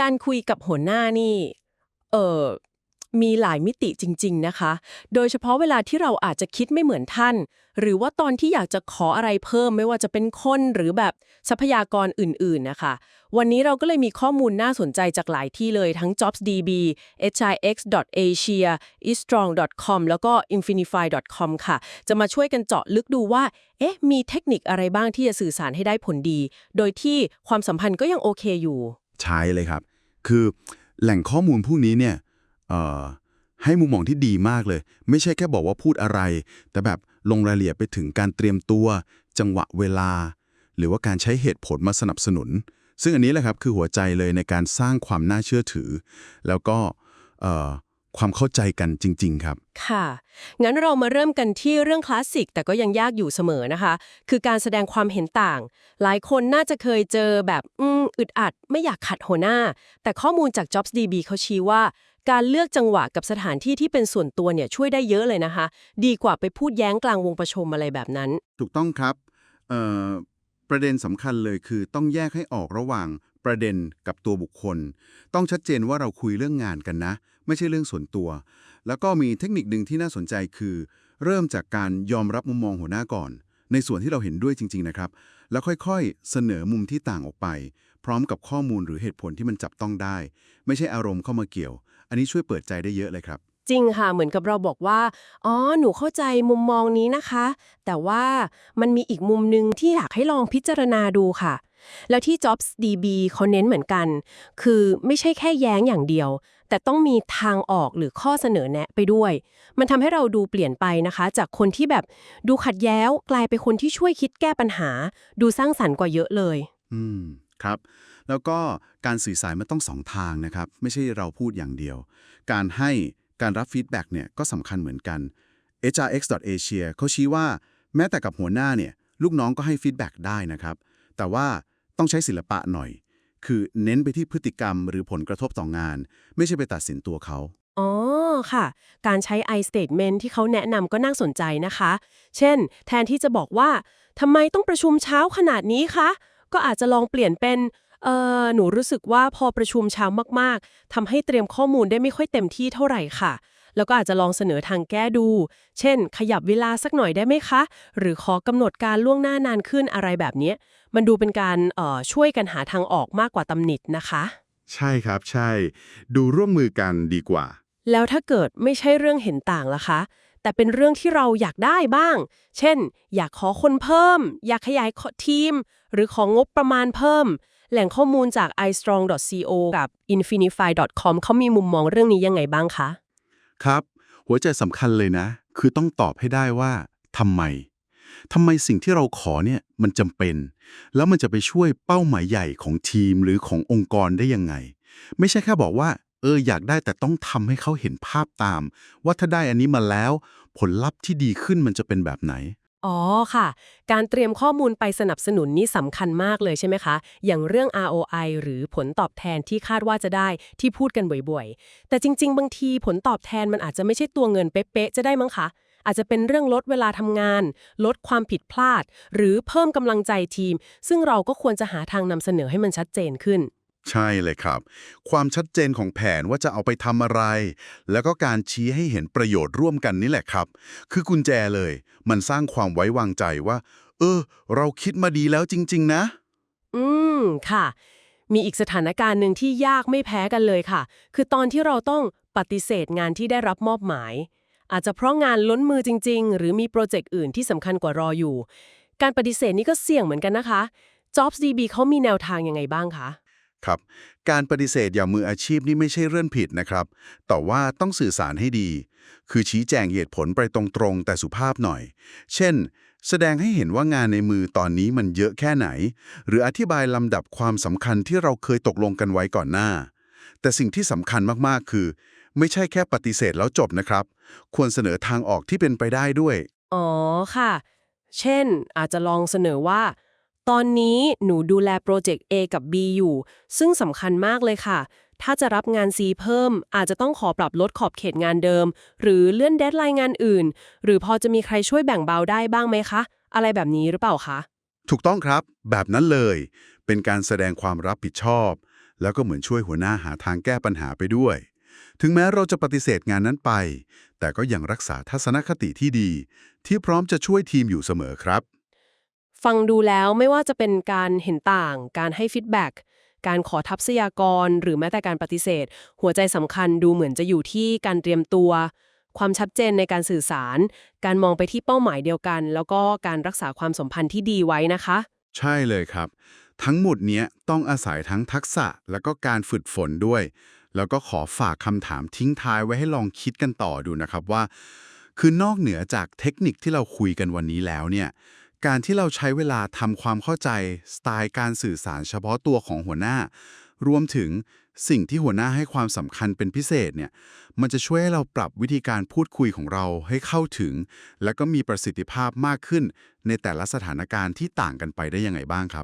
การคุยกับหัวหน้านี่เออมีหลายมิติจริง ๆ นะคะ โดยเฉพาะเวลาที่เราอาจจะคิดไม่เหมือนท่าน หรือว่าตอนที่อยากจะขออะไรเพิ่มไม่ว่าจะเป็นคนหรือแบบทรัพยากรอื่น ๆ นะคะ วันนี้เราก็เลยมีข้อมูลน่าสนใจจากหลายที่เลยทั้ง JobsDB, hix.asia, estrong.com แล้วก็ infinify.com ค่ะ จะมาช่วยกันเจาะลึกดูว่า เอ๊ะ มีเทคนิคอะไรบ้างที่จะสื่อสารให้ได้ผลดี โดยที่ความสัมพันธ์ก็ยังโอเคอยู่ ใช่เลยครับ คือแหล่งข้อมูลพวกนี้เนี่ยให้มุมมองที่ดีมากเลย ไม่ใช่แค่บอกว่าพูดอะไร แต่แบบลงรายละเอียดไปถึงการเตรียมตัว จังหวะเวลา หรือว่าการใช้เหตุผลมาสนับสนุน ซึ่งอันนี้แหละครับคือหัวใจเลยในการสร้างความน่าเชื่อถือ แล้วก็ ความเข้าใจกันจริง ๆ ครับ ค่ะ งั้นเรามาเริ่มกันที่เรื่องคลาสสิกแต่ก็ยังยากอยู่เสมอนะคะ คือการแสดงความเห็นต่าง หลายคนน่าจะเคยเจอแบบอืมอึดอัด ไม่อยากขัดหัวหน้า แต่ข้อมูลจาก JobsDB เขาชี้ว่า การเลือกจังหวะกับสถานที่ที่เป็นส่วนตัวเนี่ยช่วยได้เยอะเลยนะคะ ดีกว่าไปพูดแย้งกลางวงประชุมอะไรแบบนั้น ถูกต้องครับเอ่อประเด็นสำคัญเลยคือต้องแยกให้ออกระหว่างประเด็นกับตัวบุคคล ต้องชัดเจนว่าเราคุยเรื่องงานกันนะ ไม่ใช่เรื่องส่วนตัว แล้วก็มีเทคนิคหนึ่งที่น่าสนใจคือ เริ่มจากการยอมรับมุมมองหัวหน้าก่อน ในส่วนที่เราเห็นด้วยจริง ๆ นะครับ แล้วค่อยๆ เสนอมุมที่ต่างออกไป พร้อมกับข้อมูลหรือเหตุผลที่มันจับต้องได้ ไม่ใช่อารมณ์เข้ามาเกี่ยว อันนี้ช่วยเปิดใจได้เยอะเลยครับจริงค่ะ เหมือนกับเราบอกว่า อ๋อ หนูเข้าใจมุมมองนี้นะคะ แต่ว่ามันมีอีกมุมหนึ่งที่อยากให้ลองพิจารณาดูค่ะ แล้วที่ Jobs DB เขาเน้นเหมือนกัน คือไม่ใช่แค่แย้งอย่างเดียว แต่ต้องมีทางออกหรือข้อเสนอแนะไปด้วย มันทำให้เราดูเปลี่ยนไปนะคะ จากคนที่แบบดูขัดแย้ว กลายเป็นคนที่ช่วยคิดแก้ปัญหา ดูสร้างสรรค์กว่าเยอะเลย อืมครับ แล้วก็การสื่อสารมันต้องสองทางนะครับ ไม่ใช่เราพูดอย่างเดียว การให้การรับฟีดแบ็กเนี่ยก็สำคัญเหมือนกัน hrx.asia เขาชี้ว่าแม้แต่กับหัวหน้าเนี่ยลูกน้องก็ให้ฟีดแบ็กได้นะครับ แต่ว่าต้องใช้ศิลปะหน่อย คือเน้นไปที่พฤติกรรมหรือผลกระทบต่องาน ไม่ใช่ไปตัดสินตัวเขา อ๋อค่ะ การใช้ I statement ที่เขาแนะนำก็น่าสนใจนะคะ เช่น แทนที่จะบอกว่าทำไมต้องประชุมเช้าขนาดนี้คะ ก็อาจจะลองเปลี่ยนเป็นเออหนูรู้สึกว่าพอประชุมเช้ามากๆทำให้เตรียมข้อมูลได้ไม่ค่อยเต็มที่เท่าไหร่ค่ะ แล้วก็อาจจะลองเสนอทางแก้ดู เช่น ขยับเวลาสักหน่อยได้ไหมคะ หรือขอกำหนดการล่วงหน้านานขึ้นอะไรแบบเนี้ยมันดูเป็นการเอ่อช่วยกันหาทางออกมากกว่าตำหนินะคะ ใช่ครับใช่ ดูร่วมมือกันดีกว่า แล้วถ้าเกิดไม่ใช่เรื่องเห็นต่างล่ะคะแต่เป็นเรื่องที่เราอยากได้บ้าง เช่น อยากขอคนเพิ่ม อยากขยายทีม หรือของงบประมาณเพิ่ม แหล่งข้อมูลจาก istrong.co กับ infinify.com เขามีมุมมองเรื่องนี้ยังไงบ้างคะ ครับ หัวใจสำคัญเลยนะ คือต้องตอบให้ได้ว่าทำไมทำไมสิ่งที่เราขอเนี่ยมันจำเป็น แล้วมันจะไปช่วยเป้าหมายใหญ่ของทีมหรือขององค์กรได้ยังไง ไม่ใช่แค่บอกว่า เอออยากได้แต่ต้องทำให้เขาเห็นภาพตาม ว่าถ้าได้อันนี้มาแล้ว ผลลัพธ์ที่ดีขึ้นมันจะเป็นแบบไหน อ๋อค่ะ การเตรียมข้อมูลไปสนับสนุนนี่สำคัญมากเลยใช่ไหมคะ อย่างเรื่อง ROI หรือผลตอบแทนที่คาดว่าจะได้ที่พูดกันบ่อยๆ แต่จริง ๆ บางทีผลตอบแทนมันอาจจะไม่ใช่ตัวเงินเป๊ะๆจะได้มั้งคะ อาจจะเป็นเรื่องลดเวลาทำงาน ลดความผิดพลาด หรือเพิ่มกำลังใจทีม ซึ่งเราก็ควรจะหาทางนำเสนอให้มันชัดเจนขึ้น ใช่เลยครับ ความชัดเจนของแผนว่าจะเอาไปทำอะไร แล้วก็การชี้ให้เห็นประโยชน์ร่วมกันนี่แหละครับ คือกุญแจเลย มันสร้างความไว้วางใจว่า เออ เราคิดมาดีแล้วจริง ๆ นะ อืม ค่ะ มีอีกสถานการณ์หนึ่งที่ยากไม่แพ้กันเลยค่ะ คือตอนที่เราต้องปฏิเสธงานที่ได้รับมอบหมาย อาจจะเพราะงานล้นมือจริง ๆ หรือมีโปรเจกต์อื่นที่สำคัญกว่ารออยู่ การปฏิเสธนี่ก็เสี่ยงเหมือนกันนะคะ JobsDB เขามีแนวทางยังไงบ้างคะ ครับ การปฏิเสธอย่างมืออาชีพนี่ไม่ใช่เรื่องผิดนะครับ แต่ว่าต้องสื่อสารให้ดี คือชี้แจงเหตุผลไปตรงๆ แต่สุภาพหน่อย เช่น แสดงให้เห็นว่างานในมือตอนนี้มันเยอะแค่ไหน หรืออธิบายลำดับความสำคัญที่เราเคยตกลงกันไว้ก่อนหน้า แต่สิ่งที่สำคัญมากๆ คือ ไม่ใช่แค่ปฏิเสธแล้วจบนะครับ ควรเสนอทางออกที่เป็นไปได้ด้วย อ๋อค่ะ เช่น อาจจะลองเสนอว่า ตอนนี้หนูดูแลโปรเจกต์ A กับ B อยู่ ซึ่งสำคัญมากเลยค่ะ ถ้าจะรับงาน C เพิ่ม อาจจะต้องขอปรับลดขอบเขตงานเดิม หรือเลื่อนเดทไลน์งานอื่น หรือพอจะมีใครช่วยแบ่งเบาได้บ้างไหมคะ อะไรแบบนี้หรือเปล่าคะ ถูกต้องครับ แบบนั้นเลย เป็นการแสดงความรับผิดชอบ แล้วก็เหมือนช่วยหัวหน้าหาทางแก้ปัญหาไปด้วย ถึงแม้เราจะปฏิเสธงานนั้นไป แต่ก็ยังรักษาทัศนคติที่ดี ที่พร้อมจะช่วยทีมอยู่เสมอครับ ฟังดูแล้วไม่ว่าจะเป็นการเห็นต่าง การให้ฟีดแบ็กการขอทับทรัพยากร หรือแม้แต่การปฏิเสธ หัวใจสำคัญดูเหมือนจะอยู่ที่การเตรียมตัว ความชัดเจนในการสื่อสาร การมองไปที่เป้าหมายเดียวกัน แล้วก็การรักษาความสัมพันธ์ที่ดีไว้นะคะ ใช่เลยครับ ทั้งหมดเนี้ยต้องอาศัยทั้งทักษะแล้วก็การฝึกฝนด้วย แล้วก็ขอฝากคำถามทิ้งท้ายไว้ให้ลองคิดกันต่อดูนะครับว่า คือนอกเหนือจากเทคนิคที่เราคุยกันวันนี้แล้วเนี่ย การที่เราใช้เวลาทำความเข้าใจ สไตล์การสื่อสารเฉพาะตัวของหัวหน้า รวมถึงสิ่งที่หัวหน้าให้ความสำคัญเป็นพิเศษเนี่ย มันจะช่วยให้เราปรับวิธีการพูดคุยของเราให้เข้าถึง และก็มีประสิทธิภาพมากขึ้นในแต่ละสถานการณ์ที่ต่างกันไปได้ยังไงบ้างครับ